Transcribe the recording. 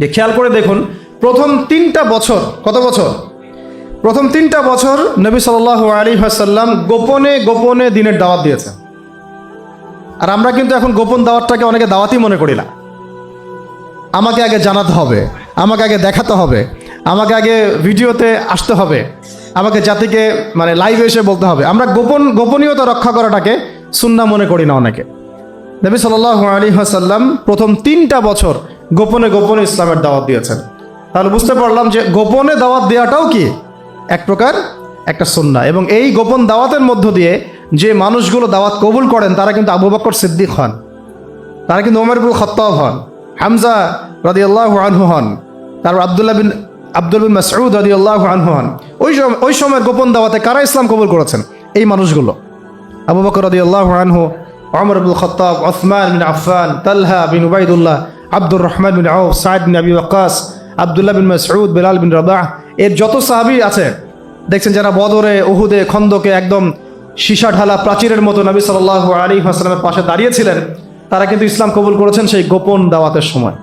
যে খেয়াল করে দেখুন, প্রথম তিনটা বছর, কত বছর? প্রথম তিনটা বছর নবী সাল্লাহ আলী হাসাল্লাম গোপনে গোপনে দিনের দাওয়াত দিয়েছেন। আর আমরা কিন্তু এখন গোপন দাওয়াতটাকে অনেকে দাওয়াতই মনে করি না। আমাকে আগে জানাতে হবে, আমাকে আগে দেখাতে হবে, আমাকে আগে ভিডিওতে আসতে হবে, আমাকে জাতিকে মানে লাইভে এসে বলতে হবে। আমরা গোপন, গোপনীয়তা রক্ষা করাটাকে সুন্না মনে করি না অনেকে। নবী সাল্লাহ আলী হাসাল্লাম প্রথম তিনটা বছর গোপনে গোপনে ইসলামের দাওয়াত দিয়েছেন। তাহলে বুঝতে পারলাম যে গোপনে দাওয়াত দেওয়াটাও কি? এক প্রকার, একটা সুন্না এবং এই গোপন দাওয়াতের মধ্য দিয়ে যে মানুষগুলো দাওয়াত কবুল করেন, তারা কিন্তু আবু বকর সিদ্দিক হন। তারা কিন্তু ওমরবুল খত্তাব হন, হামজা রাদি আল্লাহ আনহু হন, তারপর আবদুল্লাহ বিন আব্দুল বিন মাসউদ রাদি আল্লাহ আনহু হন। ওই সময় ওই সময়ের গোপন দাওয়াতে কারা ইসলাম কবুল করেছেন? এই মানুষগুলো। আবু বকর রাদি আল্লাহ আনহু অমর আবুল খত্তাব, ওসমান বিন আফান তালহা বিন উবাইদুল্লাহ আব্দুর রহমান বিন আউ সাইদ বিন আবি ওয়াক্কাস, আবদুল্লাহ বিন মাসউদ, বেলাল বিন রবাহ এর যত সাহাবি আছে, দেখছেন যারা বদরে, উহুদে, খন্দকে একদম সীসা ঢালা প্রাচীরের মতো নবী সাল্লাহ আলী হাসলামের পাশে দাঁড়িয়েছিলেন, তারা কিন্তু ইসলাম কবুল করেছেন সেই গোপন দাওয়াতের সময়।